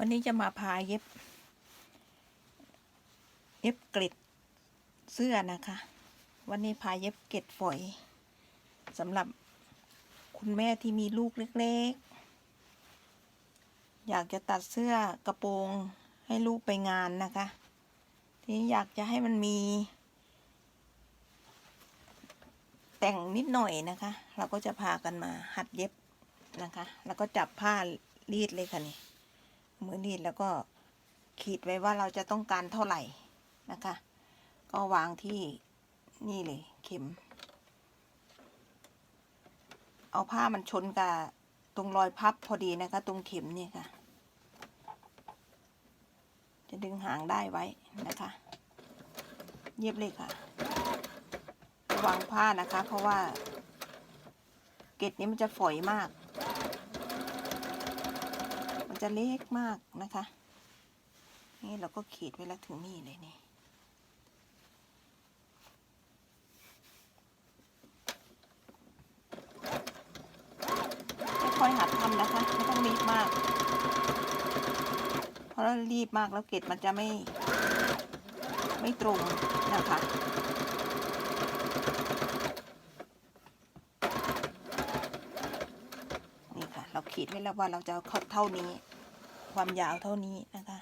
วันนี้จะมาพาเย็บ เย็บกริดเสื้อนะคะ วันนี้พาเย็บเกล็ดฝอยสำหรับคุณแม่ที่มีลูกเล็กๆ อยากจะตัดเสื้อกระโปรงให้ลูกไปงานนะคะ ทีนี้อยากจะให้มันมี แต่งนิดหน่อยนะคะ เราก็จะพากันมาหัดเย็บนะคะ แล้วก็จับผ้ารีดเลยค่ะนี่ มือรีดแล้วก็ขีดไว้ว่าเราจะต้องการเท่าไหร่นะคะ ก็วางที่นี่เลยเข็ม เอาผ้ามันชนกับตรงรอยพับพอดีนะคะ ตรงเข็มนี่ค่ะ จะดึงหางได้ไว้นะคะ เย็บเลยค่ะวางผ้านะคะ เพราะว่าเกล็ดนี้มันจะฝอยมาก จะเล็กมากนะคะ นี่เราก็ขีดไว้แล้วถึงนี่เลยนี่ค่อยๆหัดทำนะคะ ไม่ต้องรีบมาก เพราะถ้ารีบมากแล้วเกล็ดมันจะไม่ ไม่ตรงนะคะ นี่ค่ะ เรา ขีดไว้แล้วว่าเราจะเอาเท่านี้ ความยาวเท่านี้นะคะ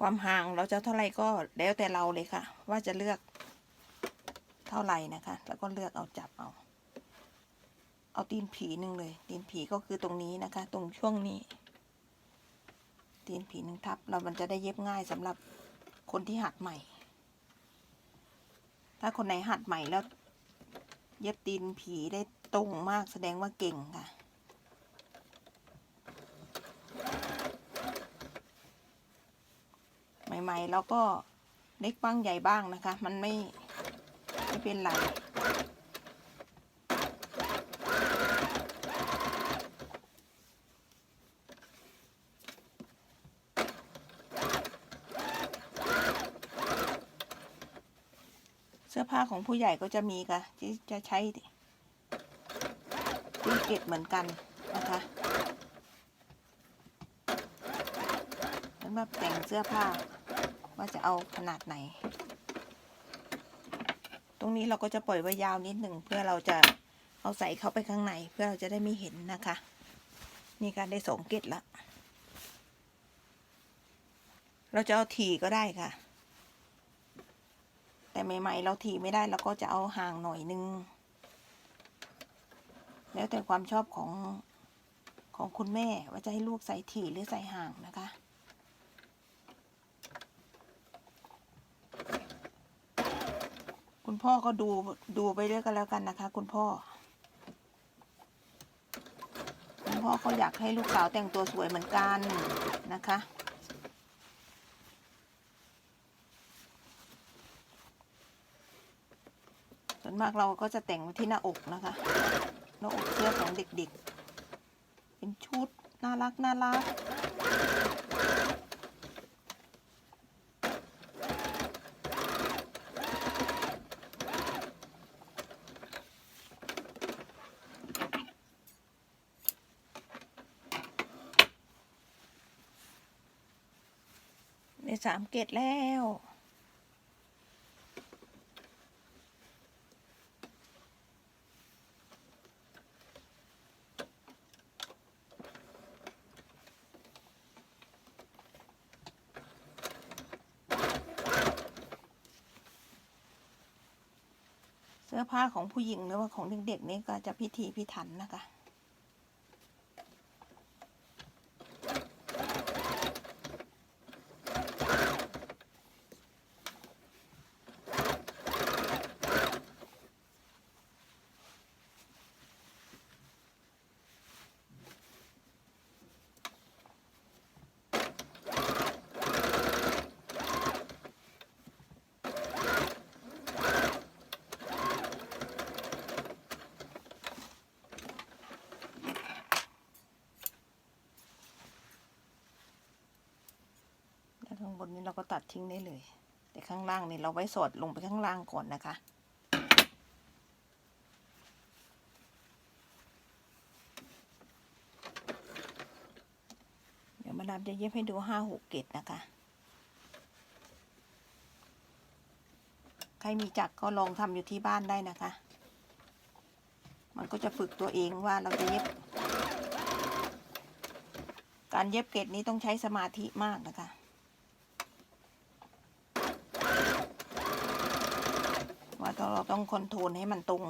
ความห่างเราจะเท่าไรก็แล้วแต่เราเลยค่ะ ว่าจะเลือกเท่าไหร่นะคะ แล้วก็เลือกเอาจับเอา เอาตีนผีหนึ่งเลย ตีนผีก็คือตรงนี้นะคะ ตรงช่วงนี้ ตีนผีหนึ่งทับ เรามันจะได้เย็บง่ายสำหรับคนที่หัดใหม่ ถ้าคนไหนหัดใหม่แล้ว เย็บตีนผีได้ตรงมากแสดงว่าเก่งค่ะ ใหม่ๆเราก็เล็กบ้างใหญ่บ้างนะคะ มันไม่ไม่เป็นไร ผ้าของผู้ใหญ่ก็จะมีค่ะที่จะใช้ตีเกตเหมือนกันนะคะสำหรับแต่งเสื้อผ้าว่าจะเอาขนาดไหน ตรงนี้เราก็จะปล่อยไว้ยาวนิดหนึ่งเพื่อเราจะเอาใส่เข้าไปข้างในเพื่อเราจะได้ไม่เห็นนะคะ นี่การได้สองเกตละเราจะเอาถี่ก็ได้ค่ะ แต่ใหม่ๆเราถีไม่ได้เราก็จะเอาห่างหน่อยนึง แล้วแต่ความชอบของของคุณแม่ว่าจะให้ลูกใส่ถี่หรือใส่ห่างนะคะคุณพ่อก็ดูดูไปด้วยกันแล้วกันนะคะ คุณพ่อ คุณพ่อก็อยากให้ลูกสาวแต่งตัวสวยเหมือนกันนะคะ วนมากเราก็จะแต่งที่หน้าอกนะคะหน้าอกเสื้อของเด็กๆ เป็นชุดน่ารักน่ารักในสามเกตแล้ว สื้อผ้าของผู้หญิงหรือว่าของเด็กๆนี่ก็จะพิถีพิถันนะคะ นนี้เราก็ตัดทิ้งได้เลย แต่ข้างล่างนี่เราไว้สอดลงไปข้างล่างก่อนนะคะ เดี๋ยวมาดาบจะเย็บให้ดูห้าหกเกตนะคะ ใครมีจักก็ลองทำอยู่ที่บ้านได้นะคะ มันก็จะฝึกตัวเองว่าเราจะเย็บการเย็บเกตนี้ต้องใช้สมาธิมากนะคะ เราต้องคอนโทรลให้มันตรง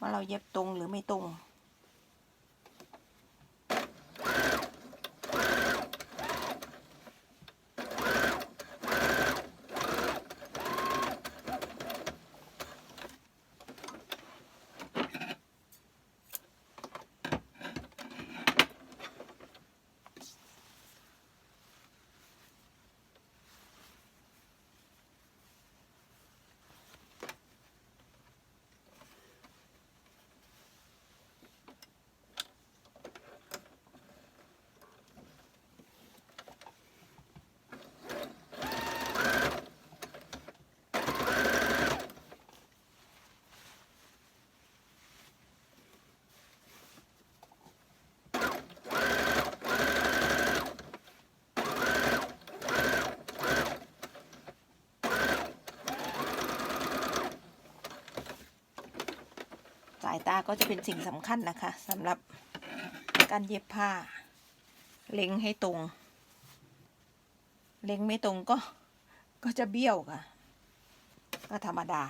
ว่าเราเย็บตรงหรือไม่ตรงายตาก็จะเป็นสิ่งสำคัญนะคะสำหรับการเย็บผ้า เล็งให้ตรง เล็งไม่ตรงก็ก็จะเบี้ยวค่ะ ก็ธรรมดา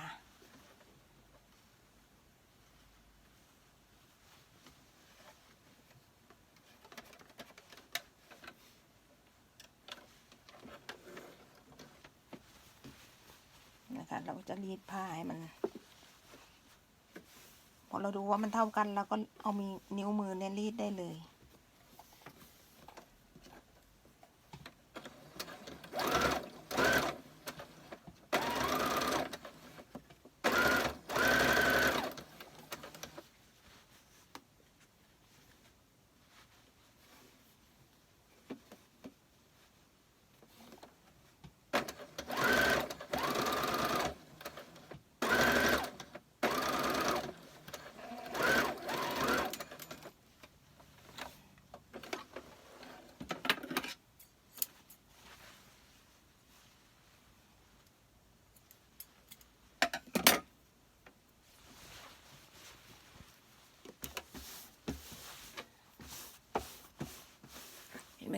นะคะ เราจะรีดผ้าให้มัน พอเราดูว่ามันเท่ากันเราก็เอามีนิ้วมือเนี่ยรีดได้เลย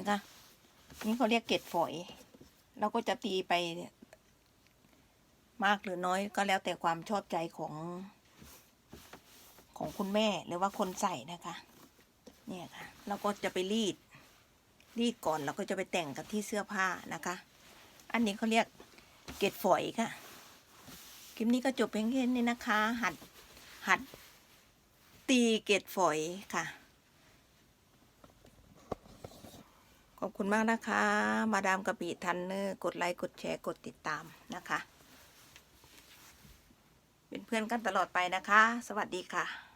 นไหมคะ นี่เขาเรียกเกตฝอย เราก็จะตีไป มากหรือน้อยก็แล้วแต่ความชอบใจของของคุณแม่หรือว่าคนใส่นะคะ เนี่ยค่ะ เราก็จะไปรีด รีดก่อนเราก็จะไปแต่งกับที่เสื้อผ้านะคะ อันนี้เขาเรียกเกตฝอยค่ะ คลิปนี้ก็จบเพียงแค่นี้นะคะ หัดหัดตีเกตฝอยค่ะ ขอบคุณมากนะคะ มาดามกะปิทันเนอร์กดไลค์กดแชร์กดติดตามนะคะ เป็นเพื่อนกันตลอดไปนะคะ สวัสดีค่ะ